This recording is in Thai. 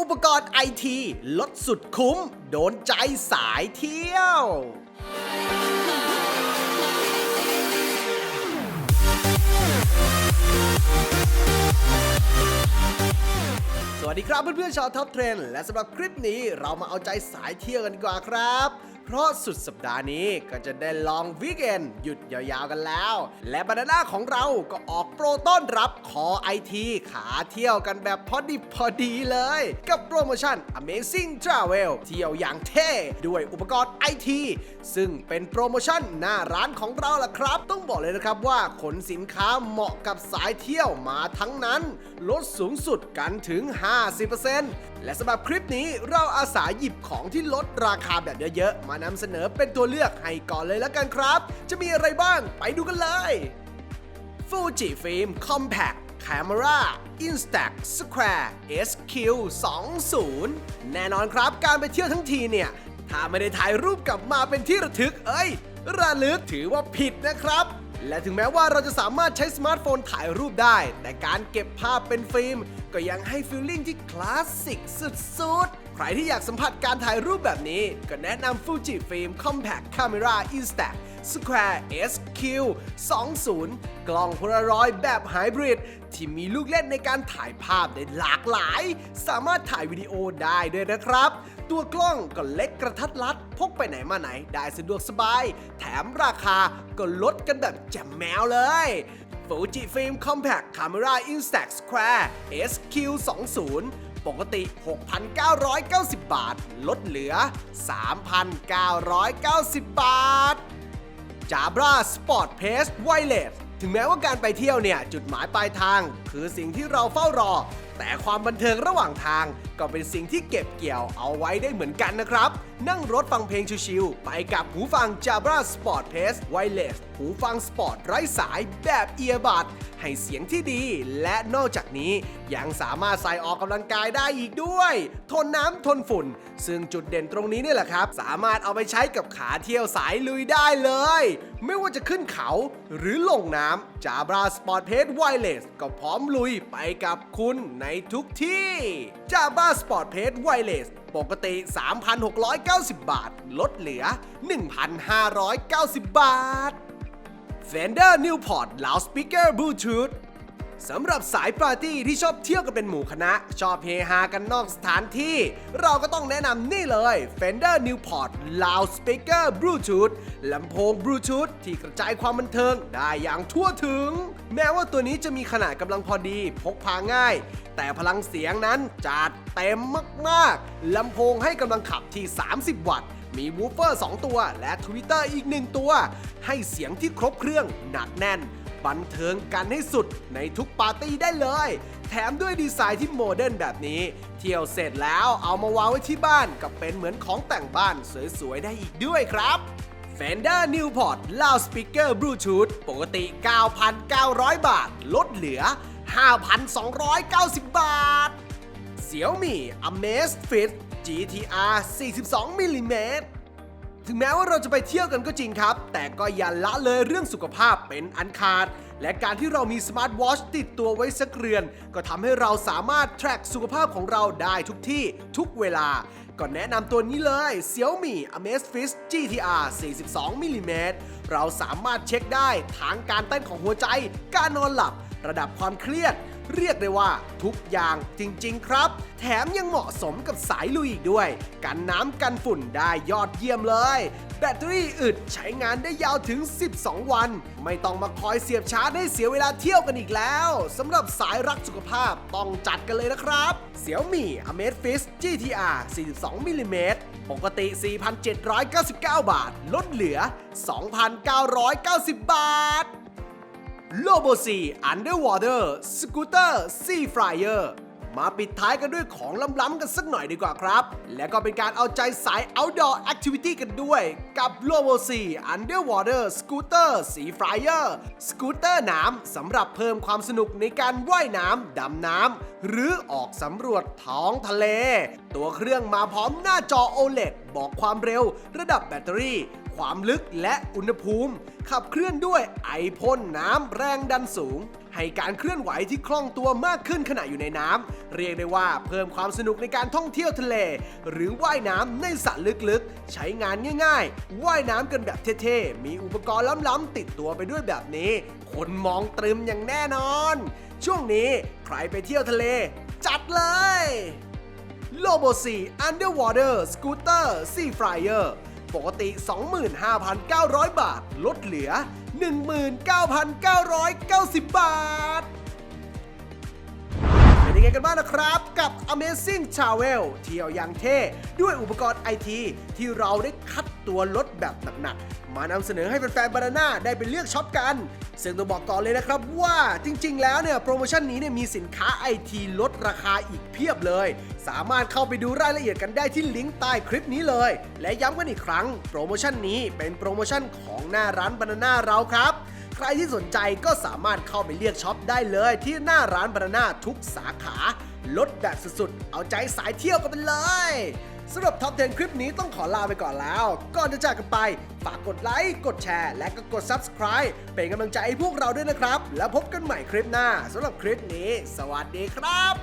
อุปกรณ์ไอทีลดสุดคุ้ม โดนใจสายเที่ยว สวัสดีครับเพื่อนๆชาวท็อปเทรนและสำหรับคลิปนี้เรามาเอาใจสายเที่ยวกันดีกว่าครับ เพราะสุดสัปดาห์นี้ก็จะได้ลองวิกเอนหยุดยาวๆกันแล้ว และบรรดาของเราก็ออกโปรต้อนรับคอไอทีขาเที่ยวกันแบบพอดีพอดีเลย กับโปรโมชั่น Amazing Travel เที่ยวอย่างเท่ด้วยอุปกรณ์ไอทีซึ่งเป็นโปรโมชั่นหน้าร้านของเราล่ะครับ ต้องบอกเลยนะครับว่าขนสินค้าเหมาะกับสายเที่ยวมาทั้งนั้น ลดสูงสุดกันถึง 50%และสำหรับคลิปนี้เราอาสาหยิบของที่ลดราคาแบบเยอะๆมานำเสนอเป็นตัวเลือกให้ก่อนเลยแล้วกันครับ จะมีอะไรบ้างไปดูกันเลย Fuji Film Compact Camera Instax Square SQ 20แน่นอนครับการไปเที่ยวทั้งทีเนี่ย ถ้าไม่ได้ถ่ายรูปกลับมาเป็นที่ระทึกเอ้ย ระลึกถือว่าผิดนะครับ และถึงแม้ว่าเราจะสามารถใช้สมาร์ทโฟนถ่ายรูปได้ แต่การเก็บภาพเป็นฟิล์ม ก็ยังให้ฟีลลิ่งที่คลาสสิกสุดๆ ใครที่อยากสัมผัสการถ่ายรูปแบบนี้ ก็แนะนำ Fuji Film Compact Camera Instax Square SQ 20 กล้องโพลารอยด์แบบไฮบริดที่มีลูกเล่นในการถ่ายภาพได้หลากหลาย สามารถถ่ายวิดีโอได้ด้วยนะครับ ตัวกล้องก็เล็กกระทัดรัด พกไปไหนมาไหนได้สะดวกสบาย แถมราคาก็ลดกันแบบแจ่มแมวเลย Fuji Film Compact Camera Instax Square SQ 20 ปกติ 6,990 บาท ลดเหลือ 3,990 บาท จาบราสปอร์ตเพสไวเลสถึงแม้ว่าการไปเที่ยวเนี่ย จุดหมายปลายทาง คือสิ่งที่เราเฝ้ารอ แต่ความบันเทิงระหว่างทางก็เป็นสิ่งที่เก็บเกี่ยวเอาไว้ได้เหมือนกันนะครับ นั่งรถฟังเพลงชิวๆไปกับหูฟัง Jabra Sport Pace Wireless หูฟังสปอร์ตไร้สายแบบเอียบัดให้เสียงที่ดี และนอกจากนี้ยังสามารถใส่ออกกำลังกายได้อีกด้วย ทนน้ำทนฝุ่น ซึ่งจุดเด่นตรงนี้เนี่ยแหละครับ สามารถเอาไปใช้กับขาเที่ยวสายลุยได้เลย ไม่ว่าจะขึ้นเขาหรือลงน้ำ Jabra Sport Pace Wireless ก็พร้อมลุยไปกับคุณในทุกที่ Java Sport Pace Wireless ปกติ 3,690 บาท ลดเหลือ 1,590 บาท Fender Newport Loudspeaker Bluetooth สำหรับสายปาร์ตี้ที่ชอบเที่ยวกันเป็นหมู่คณะ ชอบเฮฮากันนอกสถานที่ เราก็ต้องแนะนำนี่เลย Fender Newport Loudspeaker Bluetooth ลำโพง Bluetooth ที่กระจายความบันเทิงได้อย่างทั่วถึง แม้ว่าตัวนี้จะมีขนาดกำลังพอดี พกพาง่าย แต่พลังเสียงนั้นจัดเต็มมากๆลำโพงให้กำลังขับที่ 30 วัตต์มีวูฟเฟอร์ 2 ตัว และทวิตเตอร์อีก 1 ตัว ให้เสียงที่ครบเครื่องหนักแน่น บันเทิงกันให้สุดในทุกปาร์ตี้ได้เลย แถมด้วยดีไซน์ที่โมเดิร์นแบบนี้ เที่ยวเสร็จแล้วเอามาวางไว้ที่บ้านก็เป็นเหมือนของแต่งบ้านสวยๆ ได้อีกด้วยครับ Fender Newport Loudspeaker Bluetooth ปกติ 9,900 บาท ลดเหลือ 5,290 บาท Xiaomi Amazfit GTR 42มิลลิเมตร ถึงแม้ว่าเราจะไปเที่ยวกันก็จริงครับ แต่ก็อย่าละเลยเรื่องสุขภาพเป็นอันขาด และการที่เรามีสมาร์ทวอชติดตัวไว้สักเรือน ก็ทำให้เราสามารถ track สุขภาพของเราได้ทุกที่ทุกเวลาก็แนะนำตัวนี้เลย Xiaomi Amazfit GTR 42 มิลลิเมตรเราสามารถเช็คได้ทั้งการเต้นของหัวใจ การนอนหลับ ระดับความเครียด เรียกได้ว่าทุกอย่างจริง ๆ ครับ แถมยังเหมาะสมกับสายลุยอีกด้วย กันน้ำกันฝุ่นได้ยอดเยี่ยมเลย แบตเตอรี่อึดใช้งานได้ยาวถึง 12 วัน ไม่ต้องมาคอยเสียบชาร์จให้เสียเวลาเที่ยวกันอีกแล้วสำหรับสายรักสุขภาพต้องจัดกันเลยนะครับ Xiaomi Amazfit GTR 42มิลลิเมตรปกติ 4,799 บาท ลดเหลือ 2,990 บาท โลโบซีอันเดอร์วอเตอร์สกูตเตอร์ซีฟลายเออร์มาปิดท้ายกันด้วยของล้ำๆกันสักหน่อยดีกว่าครับ และก็เป็นการเอาใจสาย outdoor activity กันด้วย กับ l o b o c Underwater Scooter Sea Flyer สกูตเตอร์น้ำสำหรับเพิ่มความสนุกในการว่ายน้ำดำน้ำหรือออกสำรวจท้องทะเล ตัวเครื่องมาพร้อมหน้าจอ OLED บอกความเร็ว ระดับแบตเตอรี่ ความลึกและอุณหภูมิ ขับเคลื่อนด้วยไอพ่นน้ำแรงดันสูง ให้การเคลื่อนไหวที่คล่องตัวมากขึ้นขณะอยู่ในน้ำเรียกได้ว่าเพิ่มความสนุกในการท่องเที่ยวทะเล หรือว่ายน้ำในสระลึกๆ ใช้งานง่ายๆ ว่ายน้ำกันแบบเท่ๆ มีอุปกรณ์ล้ำๆติดตัวไปด้วยแบบนี้ คนมองตรึมอย่างแน่นอน ช่วงนี้ใครไปเที่ยวทะเล จัดเลยโลโบซี Underwater Scooter Sea Flyer ปกติ 25,900 บาท ลดเหลือ 19,990 บาท เป็นยังไงกันบ้างนะครับกับ Amazing Travel เที่ยวอย่างเท่ ด้วยอุปกรณ์ไอทีที่เราได้คัด ตัวรถแบบหนักๆ มานำเสนอให้แฟนๆบานาน่าได้ไปเลือกช็อปกัน ซึ่งต้องบอกก่อนเลยนะครับว่าจริงๆ แล้วเนี่ยโปรโมชั่นนี้เนี่ยมีสินค้าไอทีลดราคาอีกเพียบเลย สามารถเข้าไปดูรายละเอียดกันได้ที่ลิงก์ใต้คลิปนี้เลย และย้ำกันอีกครั้ง โปรโมชั่นนี้เป็นโปรโมชั่นของหน้าร้านบานาน่าเราครับใครที่สนใจก็สามารถเข้าไปเลือกช็อปได้เลยที่หน้าร้านบานาน่าทุกสาขา ลดแบบสุดๆ เอาใจสายเที่ยวกันไปเลยสำหรับท็อปเทนคลิปนี้ต้องขอลาไปก่อนแล้ว ก่อนจะจากกันไป ฝากกดไลค์ กดแชร์ และก็กด Subscribe เป็นกำลังใจให้พวกเราด้วยนะครับ แล้วพบกันใหม่คลิปหน้าสำหรับคลิปนี้ สวัสดีครับ